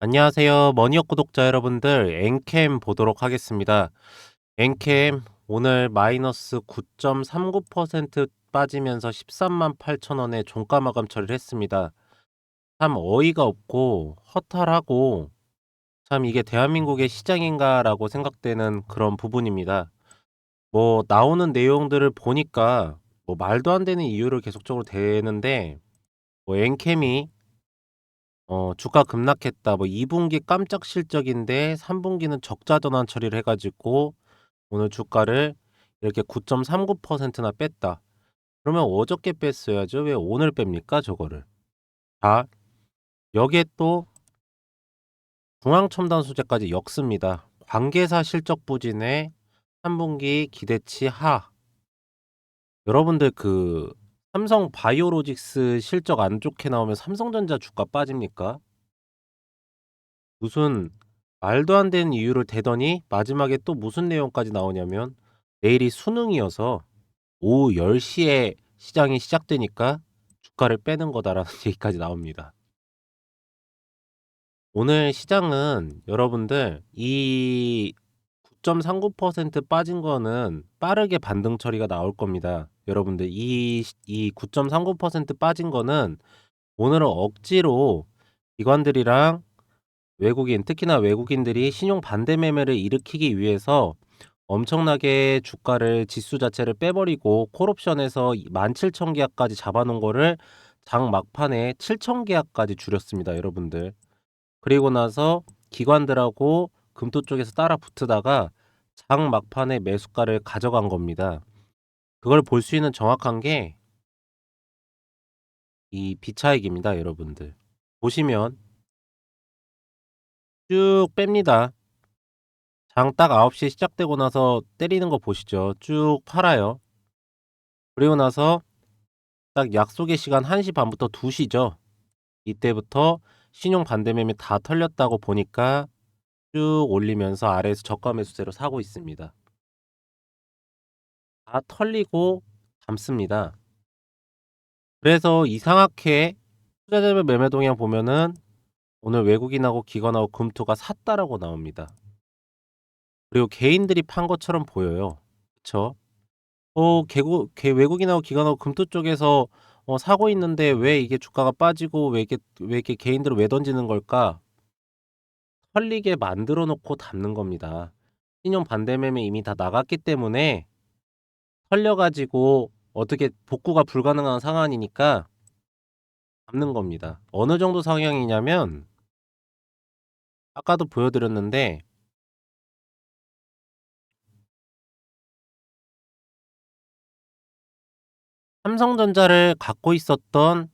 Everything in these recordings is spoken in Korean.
안녕하세요. 머니업 구독자 여러분들, 엔캠 보도록 하겠습니다. 엔캠 오늘 마이너스 9.39% 빠지면서 13만 8천 원에 종가 마감 처리를 했습니다. 참 어이가 없고 허탈하고 참 이게 대한민국의 시장인가라고 생각되는 그런 부분입니다. 뭐 나오는 내용들을 보니까 뭐 말도 안 되는 이유를 계속적으로 대는데 뭐 엔캠이 어 주가 급락했다. 뭐 2 분기 깜짝 실적인데 3 분기는 적자 전환 처리를 해 가지고 오늘 주가를 이렇게 9.39%나 뺐다. 그러면 어저께 뺐어야죠. 왜 오늘 뺍니까 저거를? 자 여기에 또 중앙첨단 소재까지 역습니다. 관계사 실적 부진에 3 분기 기대치 하. 여러분들 그 삼성 바이오로직스 실적 안 좋게 나오면 삼성전자 주가 빠집니까? 무슨 말도 안 되는 이유를 대더니 마지막에 또 무슨 내용까지 나오냐면 내일이 수능이어서 오후 10시에 시장이 시작되니까 주가를 빼는 거다라는 얘기까지 나옵니다. 오늘 시장은 여러분들 이 9.39% 빠진 거는 빠르게 반등 처리가 나올 겁니다. 여러분들 이, 이 9.39% 빠진 거는 오늘은 억지로 기관들이랑 외국인, 특히나 외국인들이 신용 반대 매매를 일으키기 위해서 엄청나게 주가를 지수 자체를 빼버리고 콜옵션에서 17,000 계약까지 잡아놓은 거를 장 막판에 7,000 계약까지 줄였습니다, 여러분들. 그리고 나서 기관들하고 금토 쪽에서 따라 붙으다가 장 막판에 매수가를 가져간 겁니다. 그걸 볼 수 있는 정확한 게 이 비차익입니다, 여러분들. 보시면 쭉 뺍니다. 장 딱 9시에 시작되고 나서 때리는 거 보시죠. 쭉 팔아요. 그리고 나서 딱 약속의 시간 1시 반부터 2시죠. 이때부터 신용 반대 매매 다 털렸다고 보니까 쭉 올리면서 아래에서 저가 매수세로 사고 있습니다. 다 털리고 담습니다. 그래서 이상하게 투자자별 매매 동향 보면은 오늘 외국인하고 기관하고 금투가 샀다라고 나옵니다. 그리고 개인들이 판 것처럼 보여요. 그쵸? 어, 개고, 개, 외국인하고 기관하고 금투 쪽에서 어, 사고 있는데 왜 이게 주가가 빠지고 왜 이게, 왜 이렇게 개인들을 왜 던지는 걸까? 털리게 만들어 놓고 담는 겁니다. 신용 반대 매매 이미 다 나갔기 때문에 털려가지고 어떻게 복구가 불가능한 상황이니까 담는 겁니다. 어느 정도 상향이냐면 아까도 보여드렸는데 삼성전자를 갖고 있었던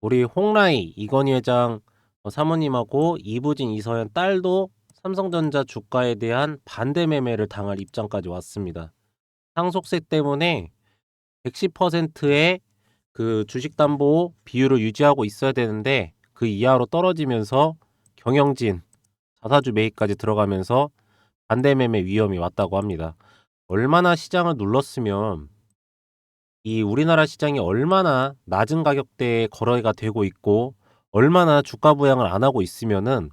우리 홍라이 이건희 회장 어, 사모님하고 이부진 이서연 딸도 삼성전자 주가에 대한 반대 매매를 당할 입장까지 왔습니다. 상속세 때문에 110%의 그 주식 담보 비율을 유지하고 있어야 되는데 그 이하로 떨어지면서 경영진 자사주 매입까지 들어가면서 반대 매매 위험이 왔다고 합니다. 얼마나 시장을 눌렀으면 이 우리나라 시장이 얼마나 낮은 가격대에 거래가 되고 있고 얼마나 주가 부양을 안 하고 있으면은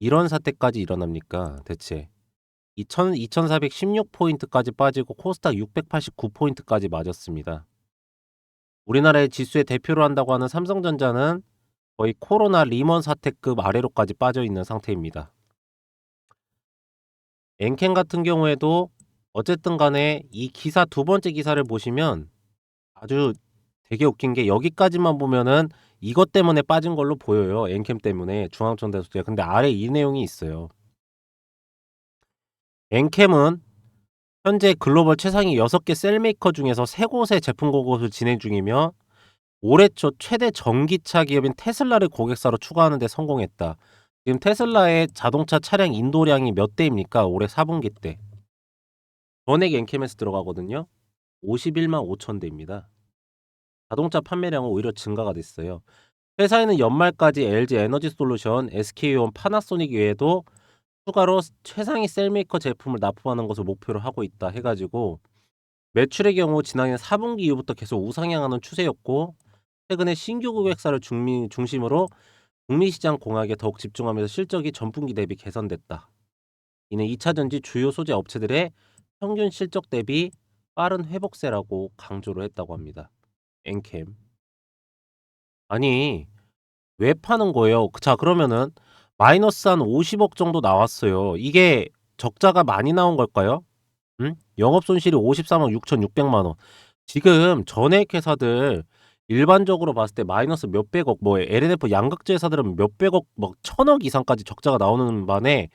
이런 사태까지 일어납니까? 대체 2000, 2416포인트까지 빠지고 코스닥 689포인트까지 맞았습니다. 우리나라의 지수의 대표로 한다고 하는 삼성전자는 거의 코로나 리먼 사태급 아래로까지 빠져 있는 상태입니다. 엔캔 같은 경우에도 어쨌든 간에 이 기사 두 번째 기사를 보시면 아주 되게 웃긴 게 여기까지만 보면은 이것 때문에 빠진 걸로 보여요. 엔캠 때문에 중앙천대소재. 근데 아래 이 내용이 있어요. 엔캠은 현재 글로벌 최상위 6개 셀메이커 중에서 3곳의 제품 공급을 진행 중이며 올해 초 최대 전기차 기업인 테슬라를 고객사로 추가하는 데 성공했다. 지금 테슬라의 자동차 차량 인도량이 몇 대입니까? 올해 4분기 때. 전액 엔캠에서 들어가거든요. 51만 5천 대입니다. 자동차 판매량은 오히려 증가가 됐어요. 회사에는 연말까지 LG 에너지 솔루션, SK온, 파나소닉 외에도 추가로 최상위 셀메이커 제품을 납품하는 것을 목표로 하고 있다 해가지고 매출의 경우 지난해 4분기 이후부터 계속 우상향하는 추세였고 최근에 신규 고객사를 중심으로 북미 시장 공학에 더욱 집중하면서 실적이 전분기 대비 개선됐다. 이는 2차 전지 주요 소재 업체들의 평균 실적 대비 빠른 회복세라고 강조를 했다고 합니다. 엔캠. 아니, 왜 파는 거예요? 자, 그러면은 마이너스 한 50억 정도 나왔어요. 이게 적자가 많이 나온 걸까요? 음? 영업 손실이 53억 6,600만 원. 지금 전액 회사들 일반적으로 봤을 때 마이너스 몇백억, 뭐 LNF 양극재 회사들은 몇백억, 뭐 천억 이상까지 적자가 나오는 반에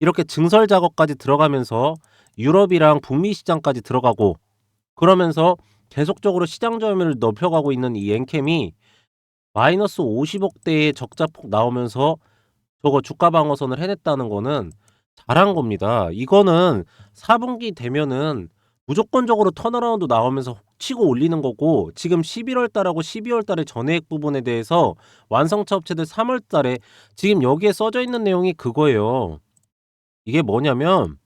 이렇게 증설 작업까지 들어가면서 유럽이랑 북미 시장까지 들어가고 그러면서 계속적으로 시장 점유율을 넓혀가고 있는 이 엔캠이 마이너스 50억대의 적자폭 나오면서 저거 주가 방어선을 해냈다는 거는 잘한 겁니다. 이거는 4분기 되면은 무조건적으로 턴어라운드 나오면서 치고 올리는 거고 지금 11월 달하고 12월 달에 전해액 부분에 대해서 완성차 업체들 3월 달에 지금 여기에 써져 있는 내용이 그거예요. 이게 뭐냐면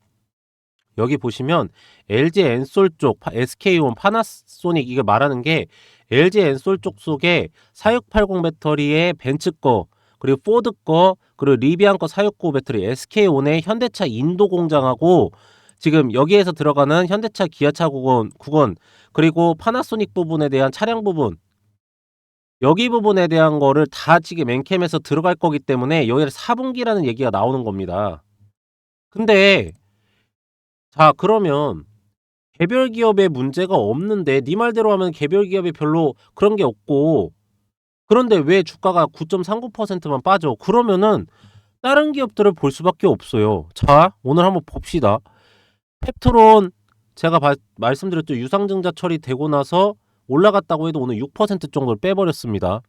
여기 보시면 LG 엔솔 쪽, SK온, 파나소닉 이게 말하는 게 LG 엔솔 쪽 속에 4680 배터리의 벤츠 거, 그리고 포드 거, 그리고 리비안 거 469 배터리, SK온의 현대차 인도 공장하고 지금 여기에서 들어가는 현대차 기아차 국원, 국원 그리고 파나소닉 부분에 대한 차량 부분 여기 부분에 대한 거를 다 지금 엔캠에서 들어갈 거기 때문에 여기를 4분기라는 얘기가 나오는 겁니다. 근데 자 그러면 개별 기업에 문제가 없는데 네 말대로 하면 개별 기업이 별로 그런 게 없고 그런데 왜 주가가 9.39%만 빠져? 그러면은 다른 기업들을 볼 수밖에 없어요. 자, 오늘 한번 봅시다. 펩트론 제가 바, 말씀드렸죠. 유상증자 처리되고 나서 올라갔다고 해도 오늘 6% 정도를 빼버렸습니다.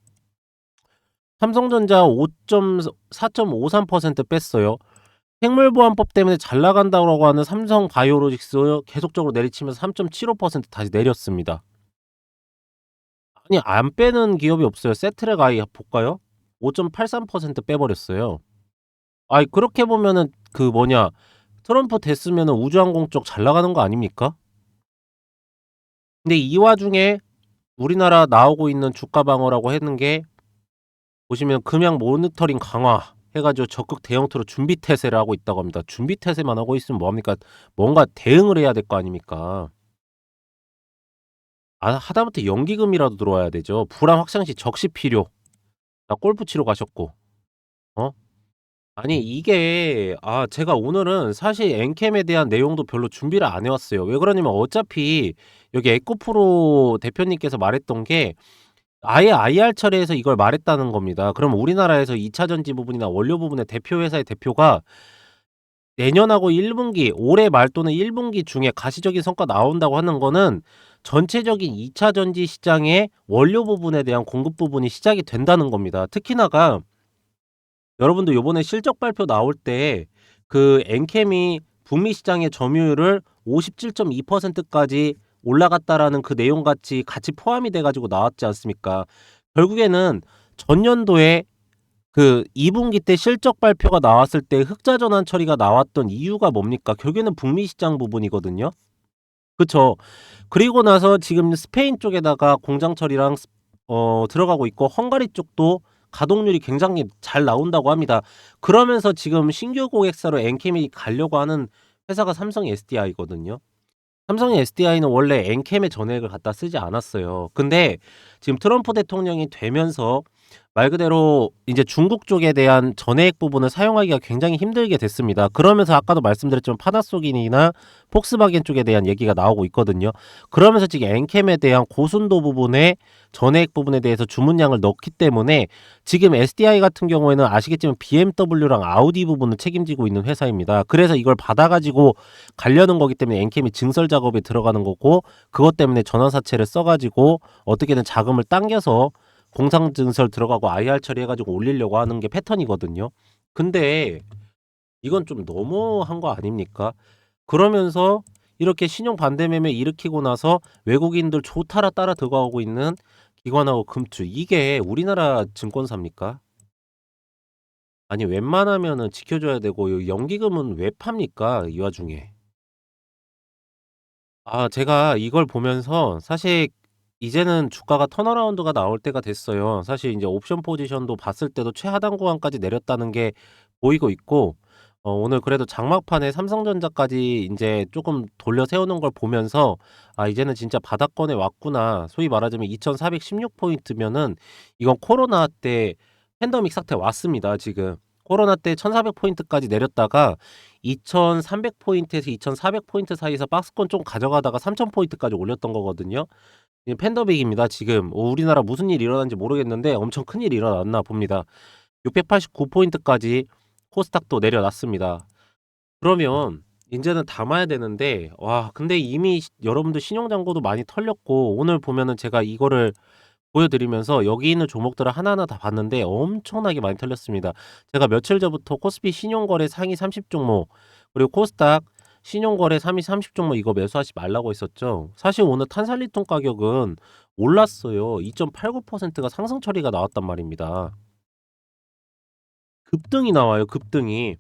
삼성전자 5.4.53% 뺐어요. 생물보안법 때문에 잘 나간다고 하는 삼성 바이오로직스 계속적으로 내리치면서 3.75% 다시 내렸습니다. 아니 안 빼는 기업이 없어요. 세트랙 아이 볼까요? 5.83% 빼버렸어요. 아이 그렇게 보면은 그 뭐냐 트럼프 됐으면은 우주항공 쪽 잘 나가는 거 아닙니까? 근데 이 와중에 우리나라 나오고 있는 주가 방어라고 했는 게 보시면 금양 모니터링 강화 해가지고 적극 대형투로 준비 태세를 하고 있다고 합니다. 준비 태세만 하고 있으면 뭐합니까? 뭔가 대응을 해야 될 거 아닙니까? 아, 하다못해 연기금이라도 들어와야 되죠. 불안 확산 시 적시 필요. 나 골프 치러 가셨고. 어? 아니 이게 아 제가 오늘은 사실 엔캠에 대한 내용도 별로 준비를 안 해왔어요. 왜 그러냐면 어차피 여기 에코프로 대표님께서 말했던 게 아예 IR 처리해서 이걸 말했다는 겁니다. 그럼 우리나라에서 2차 전지 부분이나 원료 부분의 대표 회사의 대표가 내년하고 1분기, 올해 말 또는 1분기 중에 가시적인 성과 나온다고 하는 거는 전체적인 2차 전지 시장의 원료 부분에 대한 공급 부분이 시작이 된다는 겁니다. 특히나가 여러분도 요번에 실적 발표 나올 때 그 엔캠이 북미 시장의 점유율을 57.2%까지 올라갔다라는 그 내용 같이 같이 포함이 돼 가지고 나왔지 않습니까? 결국에는 전년도에 그 2분기 때 실적 발표가 나왔을 때 흑자 전환 처리가 나왔던 이유가 뭡니까? 결국에는 북미 시장 부분이거든요. 그쵸? 그리고 나서 지금 스페인 쪽에다가 공장 처리랑 어 들어가고 있고 헝가리 쪽도 가동률이 굉장히 잘 나온다고 합니다. 그러면서 지금 신규 고객사로 엔캠이 가려고 하는 회사가 삼성 SDI거든요. 삼성 SDI는 원래 엔캠의 전액을 갖다 쓰지 않았어요. 근데 지금 트럼프 대통령이 되면서 말 그대로 이제 중국 쪽에 대한 전해액 부분을 사용하기가 굉장히 힘들게 됐습니다. 그러면서 아까도 말씀드렸지만 파나소긴이나 폭스바겐 쪽에 대한 얘기가 나오고 있거든요. 그러면서 지금 엔캠에 대한 고순도 부분에 전해액 부분에 대해서 주문량을 넣기 때문에 지금 SDI 같은 경우에는 아시겠지만 BMW랑 아우디 부분을 책임지고 있는 회사입니다. 그래서 이걸 받아가지고 가려는 거기 때문에 엔캠이 증설 작업에 들어가는 거고 그것 때문에 전환사채를 써가지고 어떻게든 자금을 당겨서 공상 증설 들어가고 IR 처리해가지고 올리려고 하는 게 패턴이거든요. 근데 이건 좀 너무한 거 아닙니까? 그러면서 이렇게 신용 반대 매매 일으키고 나서 외국인들 조타라 따라 들어가고 있는 기관하고 금투 이게 우리나라 증권사입니까? 아니 웬만하면은 지켜줘야 되고 이 연기금은 왜 팝니까? 이 와중에. 아 제가 이걸 보면서 사실 이제는 주가가 턴어라운드가 나올 때가 됐어요. 사실 인제 옵션 포지션도 봤을 때도 최하단 구간까지 내렸다는 게 보이고 있고 어 오늘 그래도 장막판에 삼성전자까지 인제 쪼금 돌려 세우는 걸 보면서 '아 이제는 진짜 바닥권에 왔구나.' 소위 말하자면 2,416 포인트면은 이건 코로나 때 팬데믹 사태 왔습니다 지금. 코로나 때 1,400 포인트까지 내렸다가 2,300 포인트에서 2,400 포인트 사이에서 박스권 좀 가져가다가 3,000 포인트까지 올렸던 거거든요. 이 팬데믹입니다 지금. 어 우리나라 무슨 일이 일어났는지 모르겠는데 엄청 큰일이 일어났나 봅니다. 689 포인트까지 코스닥도 내려놨습니다. 그러면 인제는 담아야 되는데 와 근데 이미 시 여러분들 신용 잔고도 많이 털렸고 오늘 보면은 제가 이거를 보여 드리면서 여기 있는 종목들을 하나하나 다 봤는데 엄청나게 많이 털렸습니다. 제가 며칠 전부터 코스피 신용거래 상위 30 종목 그리고 코스닥 신용거래 상위 30 종목 이거 매수하지 말라고 했었죠. 사실 오늘 탄산리톤 가격은 올랐어요. 2.89%가 상승 처리가 나왔단 말입니다. 급등이 나와요 급등이.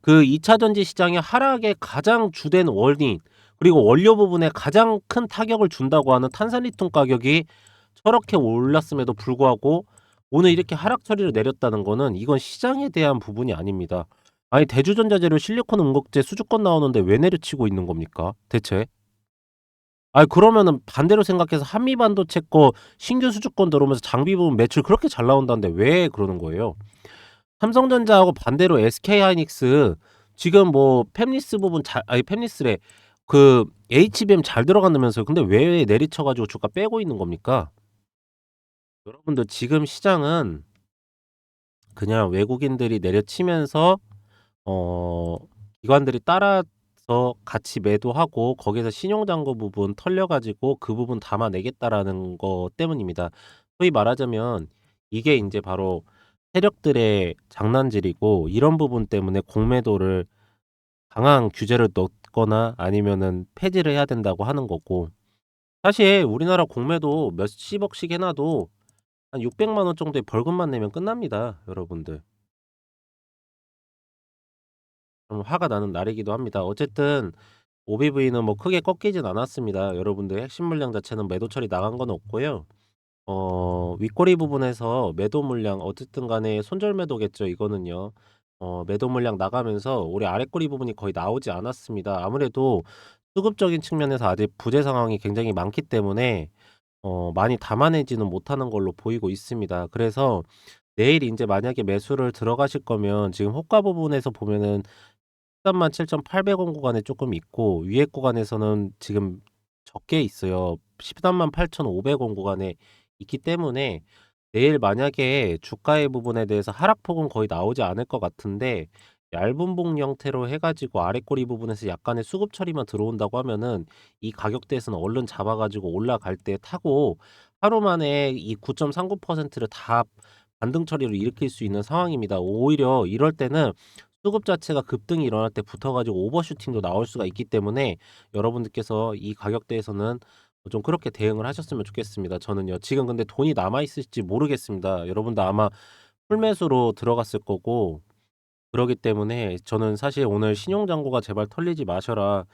그 2차 전지 시장의 하락의 가장 주된 원인 그리고 원료 부분에 가장 큰 타격을 준다고 하는 탄산리톤 가격이 저렇게 올랐음에도 불구하고 오늘 이렇게 하락 처리를 내렸다는 거는 이건 시장에 대한 부분이 아닙니다. 아니 대주전자 재료 실리콘 음극재 수주권 나오는데 왜 내려치고 있는 겁니까 대체? 아이 그러면은 반대로 생각해서 한미 반도체 거 신규 수주권 들어오면서 장비 부분 매출 그렇게 잘 나온다는데 왜 그러는 거예요? 삼성전자하고 반대로 SK하이닉스 지금 뭐 팹리스 부분 잘 아니 팹리스래. 그 HBM 잘 들어간다면서요. 근데 왜 내리쳐 가지고 주가 빼고 있는 겁니까? 여러분들 지금 시장은 그냥 외국인들이 내려치면서 어 기관들이 따라서 같이 매도하고 거기서 신용 잔고 부분 털려 가지고 그 부분 담아내겠다라는 것 때문입니다. 소위 말하자면 이게 인제 바로 세력들의 장난질이고 이런 부분 때문에 공매도를 강한 규제를 넣거나 아니면은 폐지를 해야 된다고 하는 거고 사실 우리나라 공매도 몇십억씩 해 놔도 한 600만 원 정도의 벌금만 내면 끝납니다 여러분들. 좀 화가 나는 날이기도 합니다. 어쨌든 OBV는 뭐 크게 꺾이진 않았습니다. 여러분들 핵심 물량 자체는 매도 처리 나간 건 없고요. 어 윗꼬리 부분에서 매도 물량 어쨌든 간에 손절 매도겠죠 이거는요. 어 매도 물량 나가면서 우리 아랫꼬리 부분이 거의 나오지 않았습니다. 아무래도 수급적인 측면에서 아직 부재 상황이 굉장히 많기 때문에 어 많이 담아내지는 못하는 걸로 보이고 있습니다. 그래서 내일 인제 만약에 매수를 들어가실 거면 지금 호가 부분에서 보면은 137,800원 구간에 쪼끔 있고 위에 구간에서는 지금 적게 있어요. 138,500원 구간에 있기 때문에 내일 만약에 주가의 부분에 대해서 하락폭은 거의 나오지 않을 것 같은데 얇은 봉 형태로 해 가지고 아랫꼬리 부분에서 약간의 수급 처리만 들어온다고 하면은 이 가격대에서는 얼른 잡아 가지고 올라갈 때 타고 하루 만에 이 9.39%를 다 반등 처리를 일으킬 수 있는 상황입니다. 오히려 이럴 때는 수급 자체가 급등이 일어날 때 붙어 가지고 오버슈팅도 나올 수가 있기 때문에 여러분들께서 이 가격대에서는 좀 그렇게 대응을 하셨으면 좋겠습니다 저는요. 지금 근데 돈이 남아 있을지 모르겠습니다. 여러분도 아마 풀매수로 들어갔을 거고 그러기 때문에 저는 사실 오늘 "신용 잔고가 제발 털리지 마셔라.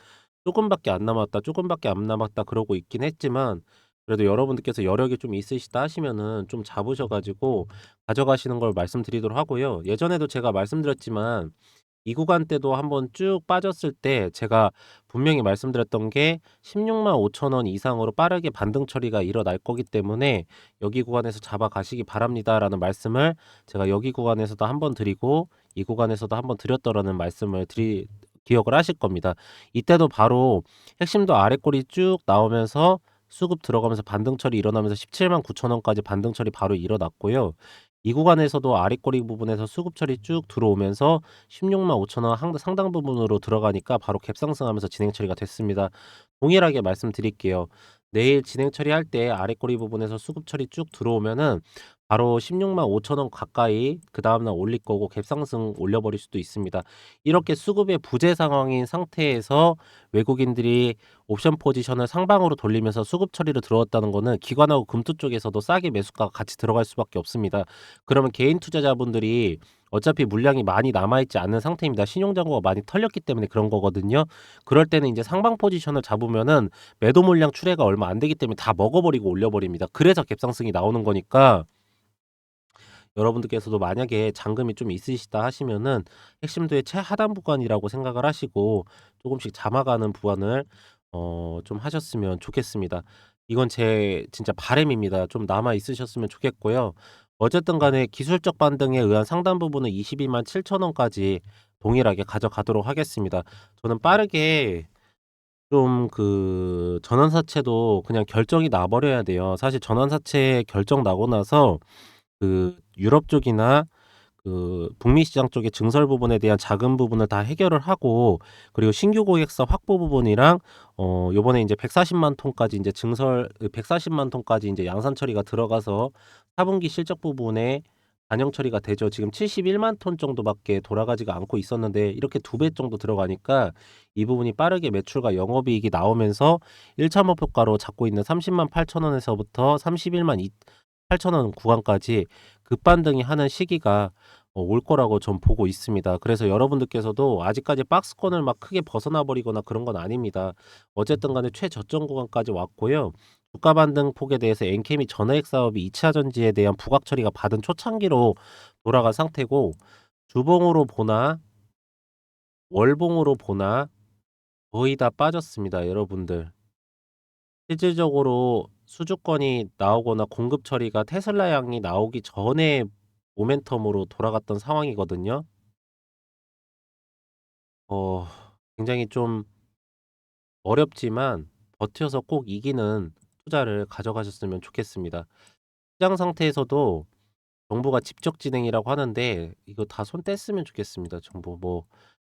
쪼끔밖에 안 남았다. 쪼끔밖에 안 남았다." 그러고 있긴 했지만 그래도 여러분들께서 여력이 좀 있으시다 하시면은 좀 잡으셔 가지고 가져가시는 걸 말씀드리도록 하고요. 예전에도 제가 말씀드렸지만 이 구간대도 한번 쭉 빠졌을 때 제가 분명히 말씀드렸던 게 160,000원 이상으로 빠르게 반등 처리가 일어날 거기 때문에 "여기 구간에서 잡아 가시기 바랍니다."라는 말씀을 제가 여기 구간에서도 1번 드리고 이 구간에서도 1번 드렸더라는 말씀을 드리 기억을 하실 겁니다. 이때도 바로 핵심도 아랫꼬리 쭉 나오면서 수급 들어가면서 반등 처리 일어나면서 179,000 원까지 반등 처리 바로 일어났고요. 이 구간에서도 아랫꼬리 부분에서 수급 처리 쭉 들어오면서 165,000원한 상당 부분으로 들어가니까 바로 갭 상승하면서 진행 처리가 됐습니다. 동일하게 말씀드릴게요. 내일 진행 처리할 때 아랫꼬리 부분에서 수급 처리 쭉 들어오면은 바로 16만 5천 원 가까이 그 다음날 올릴 거고 갭상승 올려버릴 수도 있습니다. 이렇게 수급의 부재 상황인 상태에서 외국인들이 옵션 포지션을 상방으로 돌리면서 수급 처리를 들어왔다는 거는 기관하고 금투 쪽에서도 싸게 매수가가 같이 들어갈 수밖에 없습니다. 그러면 개인 투자자분들이 어차피 물량이 많이 남아있지 않은 상태입니다. 신용잔고가 많이 털렸기 때문에 그런 거거든요. 그럴 때는 이제 상방 포지션을 잡으면은 매도 물량 출회가 얼마 안 되기 때문에 다 먹어버리고 올려버립니다. 그래서 갭상승이 나오는 거니까 여러분들께서도 만약에 잔금이 좀 있으시다 하시면은 핵심도의 최하단 구간이라고 생각을 하시고 조금씩 잡아가는 부분을 어, 좀 하셨으면 좋겠습니다. 이건 제 진짜 바램입니다. 좀 남아 있으셨으면 좋겠고요. 어쨌든 간에 기술적 반등에 의한 상단 부분은 22만 7천 원까지 동일하게 가져가도록 하겠습니다. 저는 빠르게 좀 그 전환사채도 그냥 결정이 나버려야 돼요. 사실 전환사채 결정 나고 나서 그 유럽 쪽이나 그 북미 시장 쪽의 증설 부분에 대한 자금 부분을 다 해결을 하고 그리고 신규 고객사 확보 부분이랑 어 요번에 이제 140만 톤까지 이제 증설 140만 톤까지 이제 양산 처리가 들어가서 4분기 실적 부분에 반영 처리가 되죠. 지금 71만 톤 정도밖에 돌아가지가 않고 있었는데 이렇게 두 배 정도 들어가니까 이 부분이 빠르게 매출과 영업이익이 나오면서 1차 목표가로 잡고 있는 30만 8천 원에서부터 31만 8천 원 구간까지 급반등이 하는 시기가 어, 올 거라고 전 보고 있습니다. 그래서 여러분들께서도 아직까지 박스권을 막 크게 벗어나 버리거나 그런 건 아닙니다. 어쨌든 간에 최저점 구간까지 왔고요. 주가 반등 폭에 대해서 엔케미 전화액 사업이 2차 전지에 대한 부각 처리가 받은 초창기로 돌아간 상태고 주봉으로 보나 월봉으로 보나 거의 다 빠졌습니다, 여러분들. 실질적으로 수주권이 나오거나 공급 처리가 테슬라 양이 나오기 전에 모멘텀으로 돌아갔던 상황이거든요. 어, 굉장히 좀 어렵지만 버텨서 꼭 이기는 투자를 가져가셨으면 좋겠습니다. 시장 상태에서도 정부가 직접 진행이라고 하는데 이거 다 손 뗐으면 좋겠습니다. 정부 뭐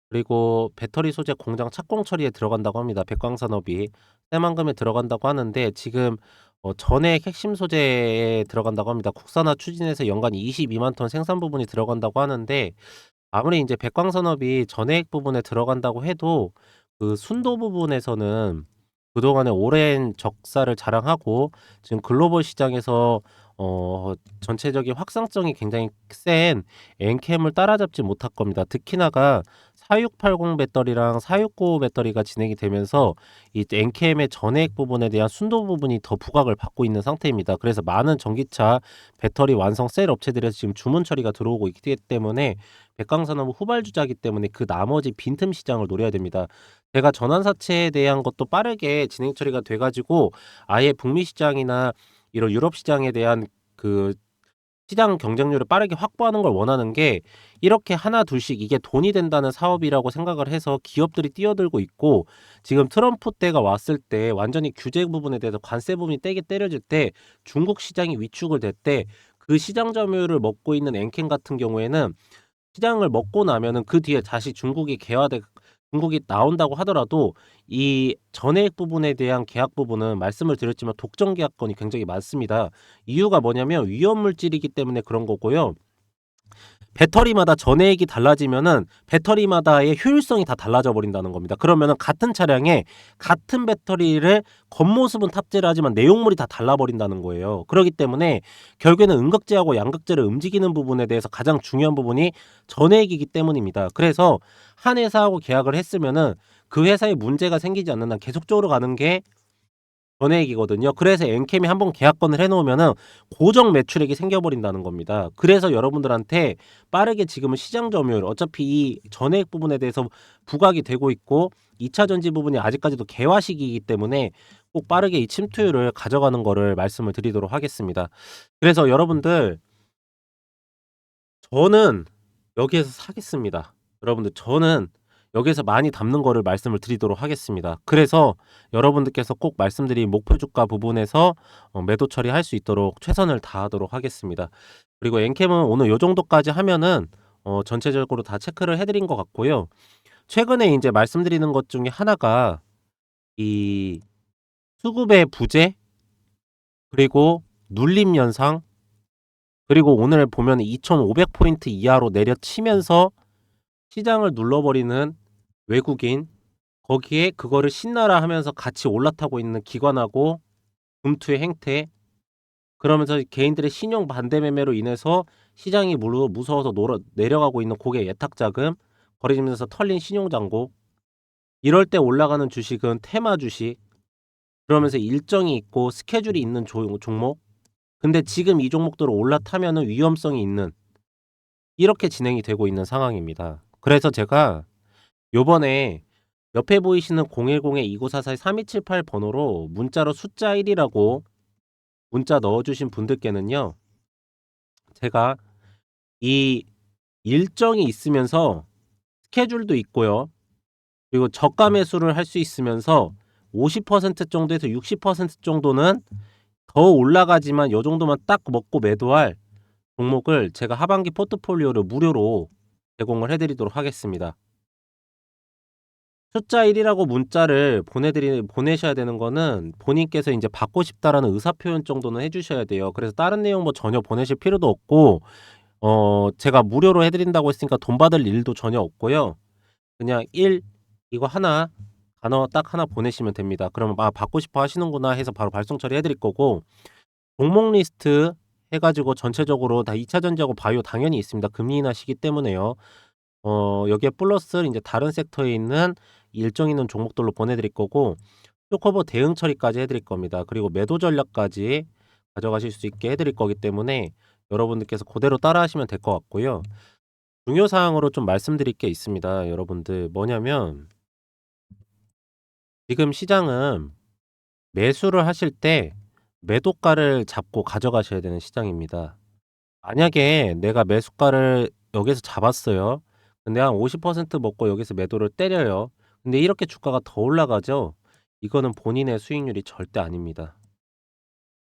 그리고 배터리 소재 공장 착공 처리에 들어간다고 합니다. 백광산업이 새만금에 들어간다고 하는데 지금 어, 전액 핵심 소재에 들어간다고 합니다. 국산화 추진해서 연간 22만 톤 생산 부분이 들어간다고 하는데 아무리 이제 백광산업이 전액 부분에 들어간다고 해도 그 순도 부분에서는 그동안에 오랜 적사를 자랑하고 지금 글로벌 시장에서 어, 전체적인 확산성이 굉장히 센 엔캠을 따라잡지 못할 겁니다. 특히나가 4680 배터리랑 469 배터리가 진행이 되면서 이 엔캠의 전액 부분에 대한 순도 부분이 더 부각을 받고 있는 상태입니다. 그래서 많은 전기차 배터리 완성 셀 업체들에서 지금 주문 처리가 들어오고 있기 때문에 백광산업은 후발주자이기 때문에 그 나머지 빈틈 시장을 노려야 됩니다. 제가 전환사채에 대한 것도 빠르게 진행 처리가 돼가지고 아예 북미 시장이나 이런 유럽 시장에 대한 그 시장 경쟁률을 빠르게 확보하는 걸 원하는 게 이렇게 하나 둘씩 이게 돈이 된다는 사업이라고 생각을 해서 기업들이 뛰어들고 있고 지금 트럼프 때가 왔을 때 완전히 규제 부분에 대해서 관세 부분이 떼게 때려질 때 중국 시장이 위축을 될 때 그 시장 점유율을 먹고 있는 엔캔 같은 경우에는 시장을 먹고 나면은 그 뒤에 다시 중국이 개화돼 중국이 나온다고 하더라도 이 전액 부분에 대한 계약 부분은 말씀을 드렸지만 독점 계약건이 굉장히 많습니다. 이유가 뭐냐면 위험 물질이기 때문에 그런 거고요. 배터리마다 전액이 달라지면은 배터리마다의 효율성이 다 달라져 버린다는 겁니다. 그러면은 같은 차량에 같은 배터리를 겉모습은 탑재를 하지만 내용물이 다 달라 버린다는 거예요. 그렇기 때문에 결국에는 음극재하고 양극재를 움직이는 부분에 대해서 가장 중요한 부분이 전액이기 때문입니다. 그래서 한 회사하고 계약을 했으면은 그 회사에 문제가 생기지 않는 한 계속적으로 가는 게 전액이거든요. 그래서 엔캠이 한번 계약권을 해놓으면은 고정 매출액이 생겨버린다는 겁니다. 그래서 여러분들한테 빠르게 지금은 시장 점유율 어차피 이 전액 부분에 대해서 부각이 되고 있고 2차 전지 부분이 아직까지도 개화 시기이기 때문에 꼭 빠르게 이 침투율을 가져가는 거를 말씀을 드리도록 하겠습니다. 그래서 여러분들 저는 여기에서 사겠습니다. 여러분들 저는 여기에서 많이 담는 거를 말씀을 드리도록 하겠습니다. 그래서 여러분들께서 꼭 말씀드린 목표 주가 부분에서 어, 매도 처리할 수 있도록 최선을 다하도록 하겠습니다. 그리고 엔캠은 오늘 요 정도까지 하면은 어, 전체적으로 다 체크를 해드린 것 같고요. 최근에 이제 말씀드리는 것 중에 하나가 이 수급의 부재 그리고 눌림 현상 그리고 오늘 보면 2,500 포인트 이하로 내려치면서 시장을 눌러버리는 외국인 거기에 그거를 신나라 하면서 같이 올라타고 있는 기관하고 금투의 행태 그러면서 개인들의 신용 반대 매매로 인해서 시장이 무- 무서워서 놀아, 내려가고 있는 고객 예탁 자금 버리면서 털린 신용 잔고. 이럴 때 올라가는 주식은 테마 주식. 그러면서 일정이 있고 스케줄이 있는 조- 종목. 근데 지금 이 종목들을 올라타면은 위험성이 있는 이렇게 진행이 되고 있는 상황입니다. 그래서 제가 요번에 옆에 보이시는 010-2944-3278 번호로 문자로 숫자 1이라고 문자 넣어주신 분들께는요. 제가 이 일정이 있으면서 스케줄도 있고요. 그리고 저가 매수를 할 수 있으면서 50% 정도에서 60% 정도는 더 올라가지만 요 정도만 딱 먹고 매도할 종목을 제가 하반기 포트폴리오를 무료로 제공을 해드리도록 하겠습니다. 숫자 1이라고 문자를 보내드리 보내셔야 되는 거는 본인께서 이제 받고 싶다라는 의사 표현 정도는 해주셔야 돼요. 그래서 다른 내용 뭐 전혀 보내실 필요도 없고 어 제가 무료로 해드린다고 했으니까 돈 받을 일도 전혀 없고요. 그냥 1 이거 하나 단어 딱 하나 보내시면 됩니다. 그러면 아 받고 싶어 하시는구나 해서 바로 발송 처리해드릴 거고 종목 리스트 해가지고 전체적으로 다 2차 전지하고 바이오 당연히 있습니다. 금리 인하 시기 때문에요. 어 여기에 플러스 이제 다른 섹터에 있는 일정 있는 종목들로 보내 드릴 거고 쇼커버 대응 처리까지 해 드릴 겁니다. 그리고 매도 전략까지 가져가실 수 있게 해 드릴 거기 때문에 여러분들께서 그대로 따라하시면 될 것 같고요. 중요 사항으로 좀 말씀드릴 게 있습니다. 여러분들 뭐냐면 지금 시장은 매수를 하실 때 매도가를 잡고 가져가셔야 되는 시장입니다. 만약에 내가 매수가를 여기서 잡았어요. 근데 한 50% 먹고 여기서 매도를 때려요. 근데 이렇게 주가가 더 올라가죠. 이거는 본인의 수익률이 절대 아닙니다.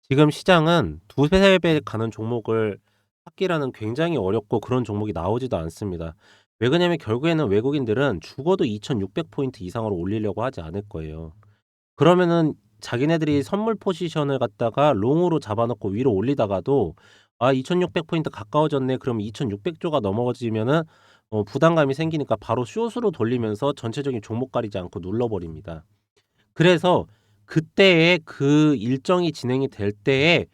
지금 시장은 두세 배 가는 종목을 찾기라는 굉장히 어렵고 그런 종목이 나오지도 않습니다. 왜 그러냐면 결국에는 외국인들은 죽어도 2,600 포인트 이상으로 올리려고 하지 않을 거예요. 그러면은 자기네들이 선물 포지션을 갖다가 롱으로 잡아놓고 위로 올리다가도 아 2,600 포인트 가까워졌네. 그럼 2,600조가 넘어지면은 어 부담감이 생기니까 바로 숏으로 돌리면서 전체적인 종목 가리지 않고 눌러버립니다. 그래서 그때에 그 일정이 진행이 될 때에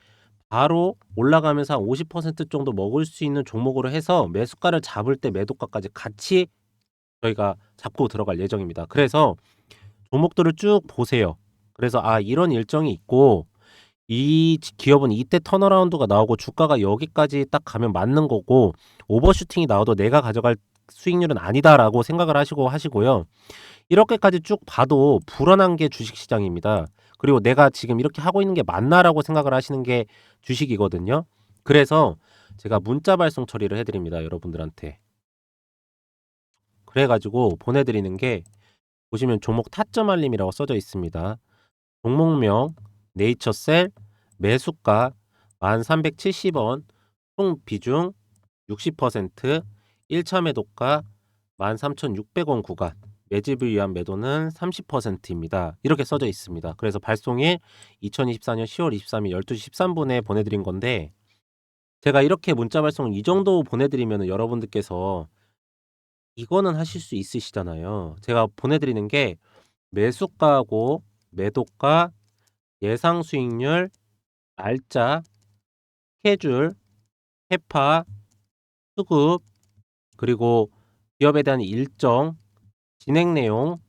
바로 올라가면서 한 50% 정도 먹을 수 있는 종목으로 해서 매수가를 잡을 때 매도가까지 같이 저희가 잡고 들어갈 예정입니다. 그래서 종목들을 쭉 보세요. 그래서 아 이런 일정이 있고 이 기업은 이때 턴어라운드가 나오고 주가가 여기까지 딱 가면 맞는 거고 오버슈팅이 나와도 내가 가져갈 수익률은 아니다라고 생각을 하시고 하시고요. 이렇게까지 쭉 봐도 불안한 게 주식 시장입니다. 그리고 내가 지금 이렇게 하고 있는 게 맞나라고 생각을 하시는 게 주식이거든요. 그래서 제가 문자 발송 처리를 해 드립니다. 여러분들한테. 그래 가지고 보내 드리는 게 보시면 종목 타점 알림이라고 써져 있습니다. 종목명 네이처셀 매수가 1370원 총 비중 60% 1차 매도가 13,600원 구간 매집을 위한 매도는 30%입니다. 이렇게 써져 있습니다. 그래서 발송일 2024년 10월 23일 12시 13분에 보내드린 건데 제가 이렇게 문자 발송 이 정도 보내드리면 여러분들께서 이거는 하실 수 있으시잖아요. 제가 보내드리는 게 매수가하고 매도가 예상 수익률 날짜 스케줄 해파 수급 그리고 기업에 대한 일정 진행 내용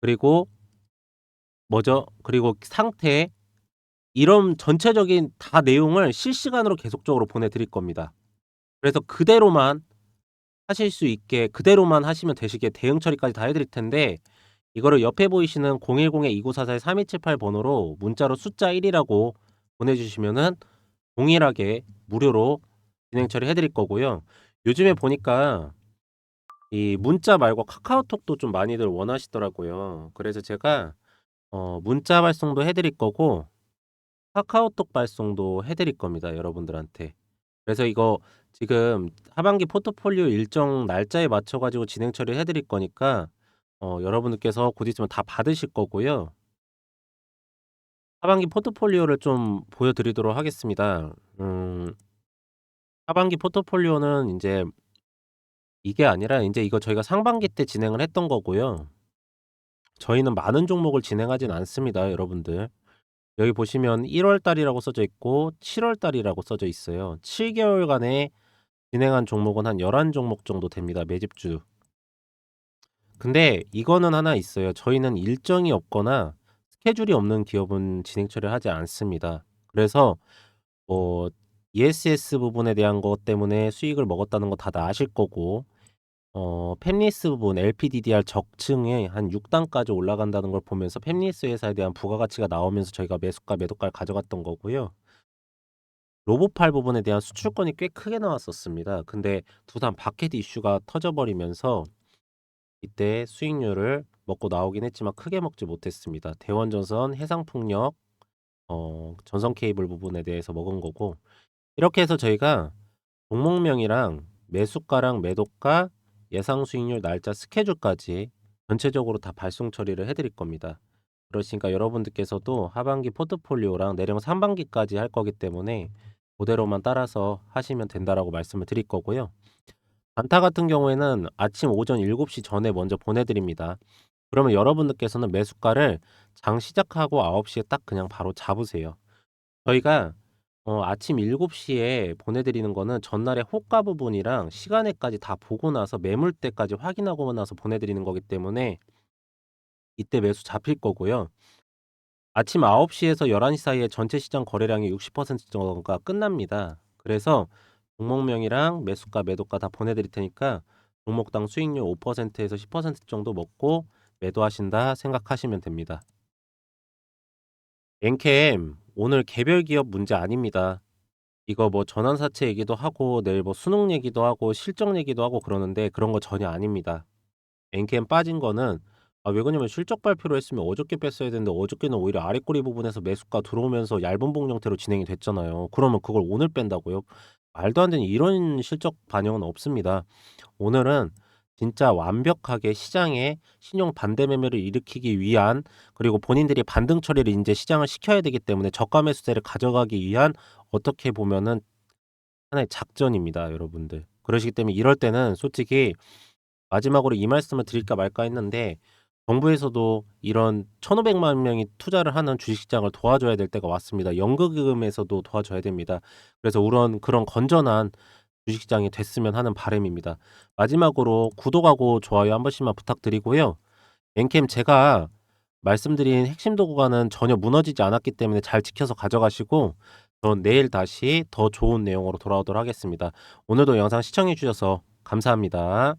그리고 뭐죠? 그리고 상태 이런 전체적인 다 내용을 실시간으로 계속적으로 보내드릴 겁니다. 그래서 그대로만 하실 수 있게 그대로만 하시면 되시게 대응 처리까지 다 해드릴 텐데 이거를 옆에 보이시는 010-2944-3278 번호로 문자로 숫자 1이라고 보내주시면은 동일하게 무료로 진행 처리해 드릴 거고요. 요즘에 보니까 이 문자 말고 카카오톡도 좀 많이들 원하시더라고요. 그래서 제가 어 문자 발송도 해 드릴 거고 카카오톡 발송도 해 드릴 겁니다, 여러분들한테. 그래서 이거 지금 하반기 포트폴리오 일정 날짜에 맞춰 가지고 진행 처리를 해 드릴 거니까 어 여러분들께서 곧 있으면 다 받으실 거고요. 하반기 포트폴리오를 좀 보여 드리도록 하겠습니다. 음 하반기 포트폴리오는 인제 이게 아니라 인제 이거 저희가 상반기 때 진행을 했던 거고요. 저희는 많은 종목을 진행하진 않습니다, 여러분들. 여기 보시면 1 월 달이라고 써져 있고 7 월 달이라고 써져 있어요. 7 개월간에 진행한 종목은 한 11 종목 정도 됩니다, 매집주. 근데 이거는 하나 있어요. 저희는 일정이 없거나 스케줄이 없는 기업은 진행 처리를 하지 않습니다. 그래서 뭐 ESS 부분에 대한 것 때문에 수익을 먹었다는 거 다들 아실 거고 어 팹리스 부분 LPDDR 적층에 한 6단까지 올라간다는 걸 보면서 팹리스 회사에 대한 부가가치가 나오면서 저희가 매수가, 매도가를 가져갔던 거고요. 로보팔 부분에 대한 수출권이 꽤 크게 나왔었습니다. 근데 두산 바켓 이슈가 터져 버리면서 이때 수익률을 먹고 나오긴 했지만 크게 먹지 못했습니다. 대원전선, 해상풍력, 어 전선 케이블 부분에 대해서 먹은 거고 이렇게 해서 저희가 종목명이랑 매수가랑 매도가, 예상 수익률 날짜, 스케줄까지 전체적으로 다 발송 처리를 해 드릴 겁니다. 그러시니까 여러분들께서도 하반기 포트폴리오랑 내년 상반기까지 할 거기 때문에 고대로만 따라서 하시면 된다라고 말씀을 드릴 거고요. 단타 같은 경우에는 아침 오전 7시 전에 먼저 보내 드립니다. 그러면 여러분들께서는 매수가를 장 시작하고 9시에 딱 그냥 바로 잡으세요. 저희가 어 아침 7시에 보내 드리는 거는 전날에 호가 부분이랑 시간에까지 다 보고 나서 매물대까지 확인하고 나서 보내 드리는 거기 때문에 이때 매수 잡힐 거고요. 아침 9시에서 11시 사이에 전체 시장 거래량의 60% 정도가 끝납니다. 그래서 종목명이랑 매수가, 매도가 다 보내 드릴 테니까 종목당 수익률 5%에서 10% 정도 먹고 매도하신다 생각하시면 됩니다. 엔캠 오늘 개별 기업 문제 아닙니다. 이거 뭐 전환사채 얘기도 하고 내일 뭐 수능 얘기도 하고 실적 얘기도 하고 그러는데 그런 거 전혀 아닙니다. 엔캠 빠진 거는 아 왜 그러냐면 실적 발표를 했으면 어저께 뺐어야 되는데 어저께는 오히려 아랫꼬리 부분에서 매수가 들어오면서 얇은 봉 형태로 진행이 됐잖아요. 그러면 그걸 오늘 뺀다고요? 말도 안 되는 이런 실적 반영은 없습니다. 오늘은 진짜 완벽하게 시장에 신용 반대 매매를 일으키기 위한 그리고 본인들이 반등 처리를 인제 시장을 시켜야 되기 때문에 저가 매수세를 가져가기 위한 어떻게 보면은 하나의 작전입니다, 여러분들. 그러시기 때문에 이럴 때는 솔직히 마지막으로 이 말씀을 드릴까 말까 했는데 정부에서도 이런 1,500만 명이 투자를 하는 주식시장을 도와줘야 될 때가 왔습니다. 연극음에서도 도와줘야 됩니다. 그래서 우런 그런 건전한 주식시장이 됐으면 하는 바람입니다. 마지막으로 구독하고 좋아요 한 번씩만 부탁드리고요. 엔캠 제가 말씀드린 핵심 도구가는 전혀 무너지지 않았기 때문에 잘 지켜서 가져가시고 전 내일 다시 더 좋은 내용으로 돌아오도록 하겠습니다. 오늘도 영상 시청해 주셔서 감사합니다.